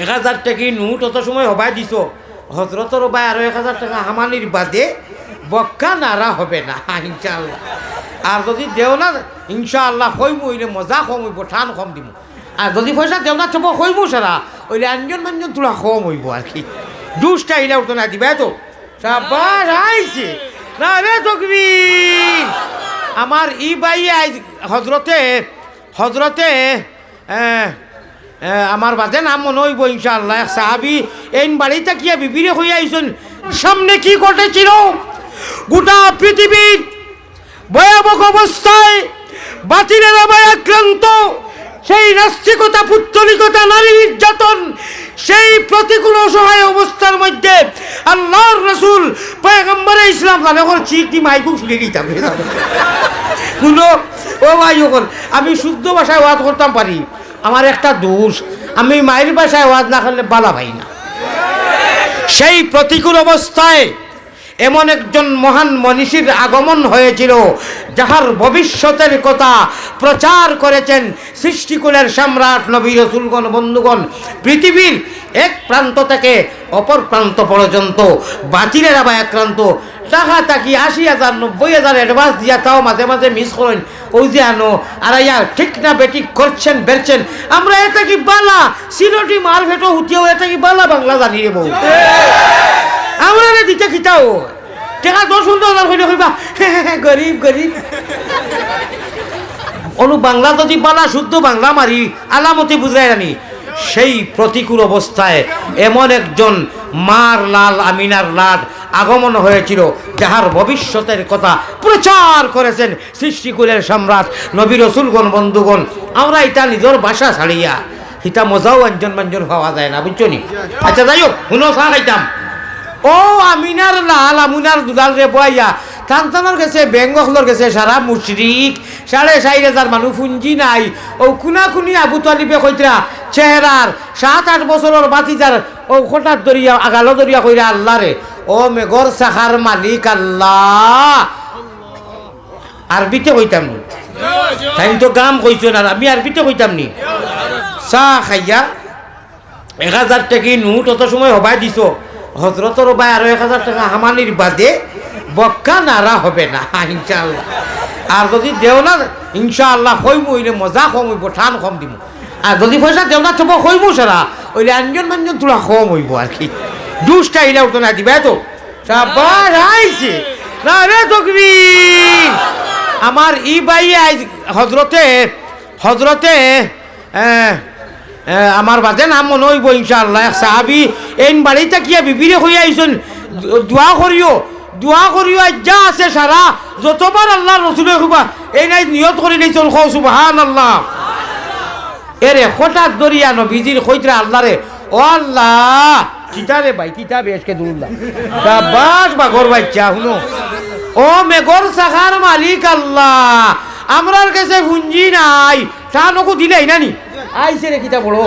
এক হাজার টাকি নোট অত সময় হবাই দিছ। হজরতর বাই আরও এক হাজার টাকা হামানির বাদে বক্কা নারা হবে না, ইনশাআল্লাহ। আর যদি দেও না, ইনশাআল্লাহ কইম হইলে মজা কম হইব ঠান কম দিব আর যদি পয়সা দেও না চব কইব সারা ওইলে আঞ্জন মাঞ্জন তোলা কম হইব আর কি। দুষ্টা ইলে উঠো না দিবে তো। সাবাস আইছে না রে তকবীর আমার ই বাই আই হজরতে হজরতে আমার বাদে নাম মনে হইব ইনশাআল্লাহ। এক সাহাবি এই বাড়িতে কি বিবিরে হইয়া আইসন সামনে কি ঘটেছিল? গোটা পৃথিবীর ভয়াবহ অবস্থায় বাতিলের আবায় আক্রান্ত সেই নাস্তিকতা, পুত্তলিকতা, নারী নির্যাতন, সেই প্রতিকূল অসহায় অবস্থার মধ্যে আল্লাহর রসুল পয়গম্বরে ইসলাম এখন চিঠি মাইকু শুনে দিতাম শুনো, ও ভাই, যখন আমি শুদ্ধ ভাষায় ওয়াজ করতাম পারি। আমার একটা দোষ, আমি মায়ের বাসায় ওয়াজ না করলে বালা ভাই না। সেই প্রতিকূল অবস্থায় এমন একজন মহান মনীষীর আগমন হয়েছিল, যাহার ভবিষ্যতের কথা প্রচার করেছেন সৃষ্টিকুলের সম্রাট নবী রসুলগণ, বন্ধুগণ। পৃথিবীর এক প্রান্ত থেকে অপর প্রান্ত পর্যন্ত, বাতিলের আবার আক্রান্ত টাকা তাকি আশি হাজার, নব্বই হাজার অ্যাডভান্স দিয়া তাও মাঝে মাঝে মিস করেন। যে আর ইয়া, ঠিক না বেঠিক করছেন, বেরছেন। আমরা এটা কি বালা? সিলোটি মার ভেটো হুটিয়েও এটা কি বালা বাংলা জানি রে বউ আমরা দিতে খিতাও টেকা দশ সুন্দর হাজার হইলে কইবা গরিব গরিব। অনু বাংলা যদি বালা, শুদ্ধ বাংলা মারি, আলামতি বুঝাই জানি সেই প্রতিকূল অবস্থায় এমন একজন মার লাল, আমিনার লাড আগমন হয়েছিল, যাহার ভবিষ্যতের কথা প্রচার করেছেন সৃষ্টিকুলের সম্রাট, নবী রসুলগণ, বন্ধুগণ। আমরা এটা নিজের ভাষা ছাড়িয়া হিতা মজাও অঞ্জন মঞ্জন পাওয়া যায় না, বুঝছ নি? আচ্ছা যাই হোক, শুনো, চা খাইতাম। ও আমিনার লাল, আমিনার দুলাল রে বইয়া কান্তানোর গেছে বেঙ্গলর গেছে সারা মুশরিক, সাড়ে চারি হাজার মানুষ ফুঞ্জি নাই। ও কুনা কুনি আবু তালিবে কইতরা চেহারার সাত আট বছরের বাতিজার ও হঠাৎ দরিয়া আগালো দরিয়া কইরা আল্লাহ রে ও মেঘর সাখার মালিক আল্লাহ। আরবিতে কইতাম নি? তাই তো গাম কইছো না, আমি আরবিতে কইতাম নি? চা খাইয়া এক হাজার টাকি নোট অত সময় হবাই দিছ। হজরতর বাই আরও এক হাজার টাকা হামানির বাদে বক্কা নারা হবে না, ইনশাআল্লাহ। আর যদি দেও না, ইনশাআল্লাহ কইম হইলে মজা কম হইব, ঠান কম দিব আর যদি পয়সা দেও না চব কইব সারা ওইলে আঞ্জন মাঞ্জন তোলা কম হইব আর কি। দুষ্টা ইলে উঠো না দিবে তো সাবাস আইছে। না রে তকবীর আমার ই বাই হজরতে হজরতে আমার বাদে নাম মনে হইব ইনশাআল্লাহ সাহাবি। এই বাড়িতে কিয়া বিবিরে হইয়া আইসন। দোয়া করিও দোয়া করিও যা আছে সারা, যতবার আল্লাহ রসুলের খুবা এই নাই নিয়ত করে নিয়েছেন খো সুবহান আল্লাহ এরে হঠাৎ দরিয়া নবীজির কইতরা আল্লাহ রে ও আল্লাহ! কিতা রে ভাই কিতা বেশকে দুল্লাহ বাস বাঘর বাচ্চা, শুনো। ও মেঘর সাখার মালিক আল্লাহ। আমরার কাছে পুঞ্জি নাই, তা নকু দিলাই নানি? আইসে রে কিতা বড়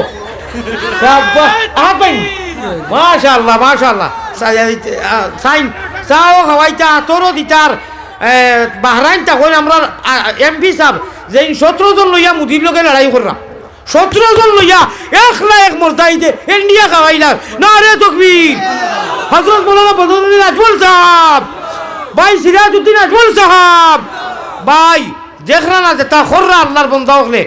মাশাল্লাহ মাশাল্লাহ সাইন। চাও খাওয়াইতা, তোরও দিতার। বাহরাইন তখন আমরা এমপি সাহেব যে সতেরো জন লইয়া মুদির লোকে লড়াই করলাম। সতেরো জন লইয়া এক লাখ মর্দাইতে ইন্ডিয়া খাওয়াইলা না রে তকবীর। হজরত মৌলানা বদরুদ্দিন আজমল সাহেব, ভাই সিরাজউদ্দিন আজমল সাহেব, ভাই দেখরা না যে তা খররা আল্লাহর বন্ধা হলে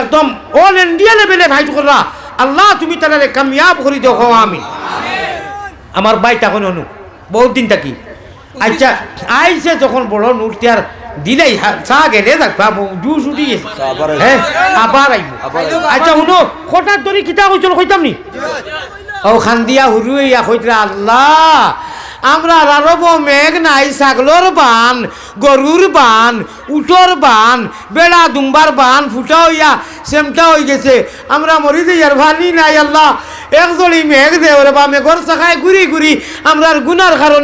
একদম অল ইন্ডিয়া লেভেলে ভাইট কররা আল্লাহ তুমি তাহলে কামিয়াব করি দেখো আমি আমার ভাই তখন অনু, বহুত দিন থাকি। আচ্ছা আইসে যখন বড় নূরটি আর দিলেই চা গেলে দেখবা জুস উঠি গেছে হ্যাঁ আবার আইব আচ্ছা শুনো হঠাৎ ধরে কিতা কইছিল কইতাম নি? ও খান্দিয়া হুরুইয়া কইতরা আল্লাহ আমরা রারব মেঘ নাই ছাগলর বান গরুর বান উটর বান বেড়া দুম্বার বান ফুটা হইয়া সেমটা হয়ে গেছে। আমরা মরি যাই আর ভানি নাই আল্লাহ। এক জড়ি মেঘ দে ওরে বা মেঘর চাকায় ঘুরি ঘুরি আমরা গুনার কারণে